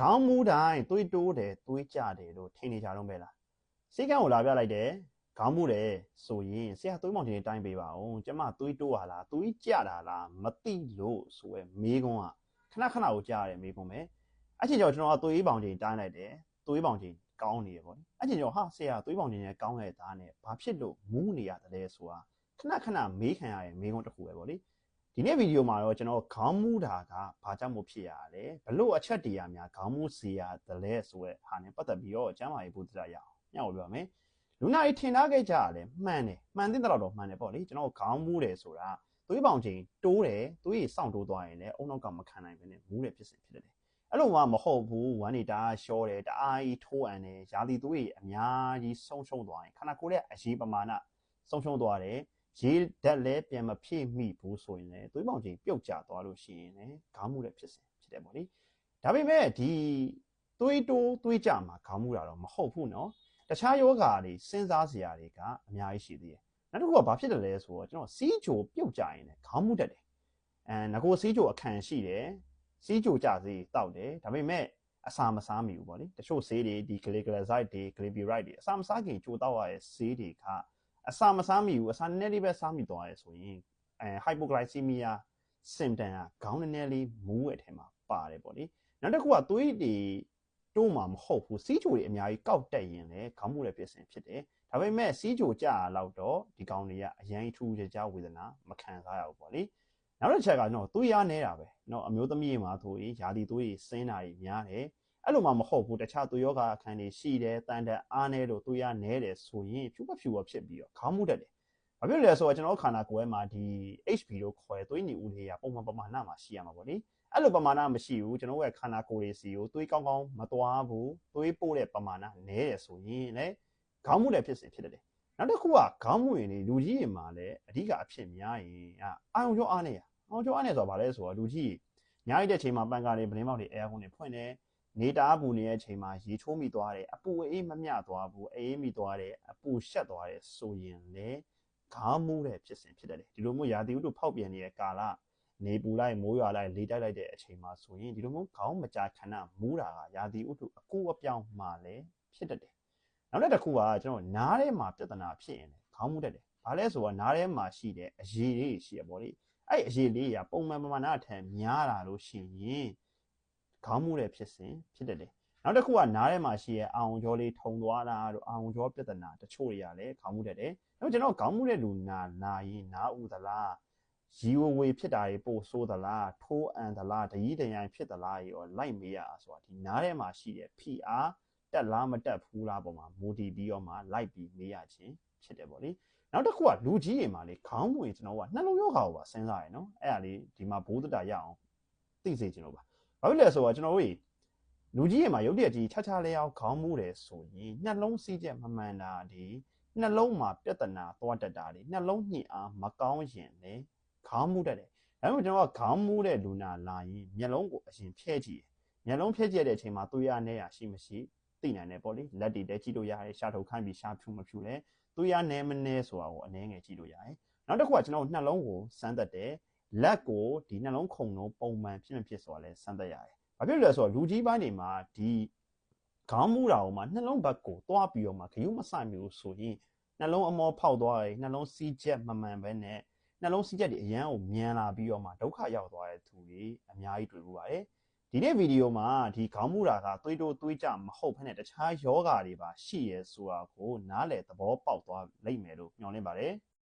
ခေါင်းမူးတိုင်းသွေးတိုးတယ်သွေးကြတယ်လို့ထင်နေကြတော့ပဲလားစိတ်ကံကိုလာပြလိုက်တယ်ခေါင်းမူးတယ်ဆိုရင်ဆရာသွေးမောင်တင်တိုင်းပေးပါဦးကျမသွေးတိုးဟာလားသွေးကြတာလားမသိလို့ဆိုရဲမေးခွန်းကခဏခဏကိုကြားရတယ်မေးခွန်းပဲအချင်းကျော်ကျွန်တော်ကသွေးပေါင်တင်တိုင်းလိုက်တယ်သွေးပေါင်တင်ကောင်းနေရပေါ့အချင်းကျော်ဟာဆရာသွေးပေါင်တင်နဲ့ကောင်းတဲ့သားနဲ့ဘာဖြစ်လို့မူးနေရတယ်ဆိုတာခဏခဏမေးခံရရဲ့မေးခွန်းတစ်ခုပဲပေါ့လေ ဒီနေ့ဗီဒီယိုမှာတော့ကျွန်တော်ခေါင်းမူးတာကဘာကြောင့်မို့ဖြစ်ရလဲဘလို့အချက်တရားများခေါင်းမူးစေရတယ်လဲဆိုတဲ့ဟာနဲ့ပတ်သက်ပြီးတော့ကျမ်းမာရေးဘုဒ္ဓတရားရအောင်ညှောက်ပြောမယ်လူနာကြီးထင်ထားခဲ့ကြရတယ်မှန်တယ်မှန်တဲ့တော့တော့မှန်တယ်ပေါ့လေကျွန်တော်ခေါင်းမူးတယ်ဆိုတာသွေးပေါင်ချိန်တိုးတယ်သွေးရစောင့်တိုးသွားရင်လည်းအုံနောက်ကမခံနိုင်ဘဲနဲ့မူးတယ်ဖြစ်စဉ်ဖြစ်တယ်အဲ့လိုမှမဟုတ်ဘူးဝမ်းနေတာရှောတယ်တအားကြီးထိုးအံတယ်ယာတီသွေးအများကြီးဆုံးရှုံးသွားရင်ခန္ဓာကိုယ်ရဲ့အရေးပမာဏဆုံးရှုံးသွားတယ် ရေဓာတ်လည်းပြန်မဖြည့်မိဘူးဆိုရင်လည်းသွေးပေါင်ချိန်ပြုတ်ကျသွားလို့ရှိရင်လည်းခေါင်းမူတဲ့ဖြစ်စဉ်ဖြစ်တယ်ပေါ့လေဒါပေမဲ့ဒီသွေးတိုးသွေးကြမှာခေါင်းမူတာတော့မဟုတ်ဘူးเนาะတခြားယောဂါတွေစဉ်းစားစရာတွေကအများကြီးရှိသေးတယ်နောက်တစ်ခုကဘာဖြစ်တယ်လဲဆိုတော့ကျွန်တော်စီးချိုပြုတ်ကြရင်လည်းခေါင်းမူတတ်တယ်အဲငကိုစီးချိုအခန့်ရှိတယ်စီးချိုကြစေတောက်တယ်ဒါပေမဲ့အစာမစားမိဘူးပေါ့လေတချို့ဆေးတွေဒီ glyceride တွေ glyceride တွေအစာမစားခင်ကြိုတောက်ရတဲ့ဆေးတွေက အစာမစားမိဘူးအစာနည်းနည်းလေးပဲစားမိသွားရဲဆိုရင်အဲ hypoglycemia symptom ကခေါင်းနည်းနည်းလေးမူးရဲ့အထက်မှာပါတယ်ပေါ့လေနောက်တစ်ခုကသွေးတွေတိုးမှာမဟုတ်ဘူးစီးချိုတွေအများကြီးကောက်တက်ရင်လည်းခေါင်းမူးတဲ့ဖြစ်စဉ်ဖြစ်တယ်ဒါပေမဲ့စီးချိုကြာလောက်တော့ဒီကောင်တွေကအရန်ထူးကြကြဝေဒနာမခံစားရဘူးပေါ့လေနောက်တစ်ချက်ကကျွန်တော်သွေးရနေတာပဲเนาะအမျိုးသမီးမှာဆိုရင်ယာတီသွေးစင်းတာကြီးများတယ် အဲ့လိုမှမဟုတ်ဘူးတခြားသွေးယောဂအခန်းတွေရှိတယ်တန်တက်အားနေလို့သွေးရနဲတယ်ဆိုရင်ဖြူပဖြူပဖြစ်ပြီးတော့ခေါင်းမှုတက်တယ်။ဘာဖြစ်လဲဆိုတော့ကျွန်တော်ခန္ဓာကိုယ်မှာဒီ HB လို့ခေါ်တဲ့သွေးညီဦးလေးကပုံမှန်ပမာဏမှာရှိရမှာပေါ့လေ။အဲ့လိုပမာဏမရှိဘူးကျွန်တော်ရဲ့ခန္ဓာကိုယ်တွေစီကိုသွေးကောင်းကောင်းမသွားဘူးသွေးပို့တဲ့ပမာဏနဲတယ်ဆိုရင်လည်းခေါင်းမှုတက်ဖြစ်စေဖြစ်တယ်။နောက်တစ်ခုကခေါင်းမှုရင်လေလူကြီးတွေမှာလည်းအဓိကအဖြစ်များရင်အာယုံကျော်အားနေရ။အာယုံကျော်အားနေဆိုတော့ဗာလဲဆိုတော့လူကြီးညာရတဲ့ချိန်မှာပန်ကာတွေဗလင်းမောက်တွေအဲယာကွန်တွေဖွင့်တယ် နေတာပူနေတဲ့အချိန်မှာရေချိုးမိသွားတယ်အပူအေးမမျှသွားဘူးအေးမိသွားတယ်အပူရှက်သွားတယ်ဆိုရင်လေခေါင်းမူးတဲ့ဖြစ်စဉ်ဖြစ်တယ်ဒီလိုမျိုးရာသီဥတုဖောက်ပြန်နေတဲ့ကာလနေပူလိုက်မိုးရွာလိုက်လေတိုက်လိုက်တဲ့အချိန်မှာဆိုရင်ဒီလိုမျိုးခေါင်းမကြာခဏမူးတာကရာသီဥတုအကူအပြောင်းမှလည်းဖြစ်တတ်တယ်နောက်တစ်ခုကကျွန်တော်နားထဲမှာပြဿနာဖြစ်ရင်ခေါင်းမူးတတ်တယ်ဘာလဲဆိုတော့နားထဲမှာရှိတဲ့အရည်လေးရှိရပေါ့လေအဲ့အရည်လေးကပုံမှန်ပမာဏအထက်များလာလို့ရှိရင် ခေါင်းမူတဲ့ဖြစ်စဉ်ဖြစ်တတ်တယ်နောက်တစ်ခုကနားထဲမှာရှိရဲ့အာုံကြောလေးထုံသွားတာတို့အာုံကြောပြဿနာတချို့တွေကလည်းခေါင်းမူတတ်တယ်နောက်ကျွန်တော်ခေါင်းမူတဲ့လူနာနာရင်နားဥသလားရီဝဝေဖြစ်တာတွေပို့ဆိုးသလားထိုးအန်သလားတကြီးတရိုင်ဖြစ်သလားရောလိုက်မေးရဆိုတာဒီနားထဲမှာရှိတဲ့ PR တက်လားမတက်ဘူးလားပုံမှာမူတည်ပြီးတော့မှလိုက်ပြီးမေးရခြင်းဖြစ်တယ်ပေါ့လေနောက်တစ်ခုကလူကြီးတွေမှာလေခေါင်းမွေကျွန်တော်ကနှလုံးရောဂါကိုပါစဉ်းစားရနော်အဲ့ဒါလေးဒီမှာဘိုးတတာရအောင်သိစေချင်လို့ပါ ဘာဖြစ်လဲဆိုတော့ကျွန်တော်တို့လူကြီးရေမှာရုပ်တရက်ကြီးခြားခြားလဲအောင်ခေါင်းမူးတယ်ဆိုရင်နှလုံးစီးချက်မမှန်တာဒီနှလုံးမှာပြဿနာသွားတတ်တာဒီနှလုံးညှိအားမကောင်းရင်လေခေါင်းမူးတတ်တယ်ဒါပေမဲ့ကျွန်တော်ကခေါင်းမူးတဲ့လူနာလာရင်မျက်လုံးကိုအရင်ဖြဲကြည့်မျက်လုံးဖြဲကြည့်တဲ့အချိန်မှာသွေးရနေရရှိမရှိသိနိုင်တယ်ပေါ့လေလက်တွေတက်ကြည့်လို့ရတယ်ရှာထုတ်ခိုင်းပြီးရှာဖြူမဖြူလဲသွေးရနေမနေဆိုတာကိုအနည်းငယ်ကြည့်လို့ရတယ်နောက်တစ်ခုကကျွန်တော်နှလုံးကိုစမ်းသပ်တယ် လက်ကိုဒီနှလုံးခုန်လုံးပုံမှန်ဖြစ်မဖြစ်ဆိုတာလဲစမ်းသပ်ရတယ်။ဘာဖြစ်လဲဆိုတော့လူကြီးပိုင်းတွေမှာဒီခေါင်းမူတာဟိုမှာနှလုံးဘက်ကိုသွားပြီးတော့မှခရုမဆိုင်မျိုးဆိုရင်နှလုံးအမောဖောက်သွားရင်နှလုံးစီးချက်မမှန်ပဲနဲ့နှလုံးစီးချက်တွေအရန်ကိုမြန်လာပြီးတော့မှဒုက္ခရောက်သွားတဲ့သူတွေအများကြီးတွေ့ဘူးပါတယ်။ဒီနေ့ဗီဒီယိုမှာဒီခေါင်းမူတာကသွေးတိုးသွေးကြမဟုတ်ဘဲနဲ့တခြားယောဂါတွေပါရှိရဲဆိုတာကိုနားလည်သဘောပေါက်သွားလိမ့်မယ်လို့ညွှန်လင့်ပါတယ်။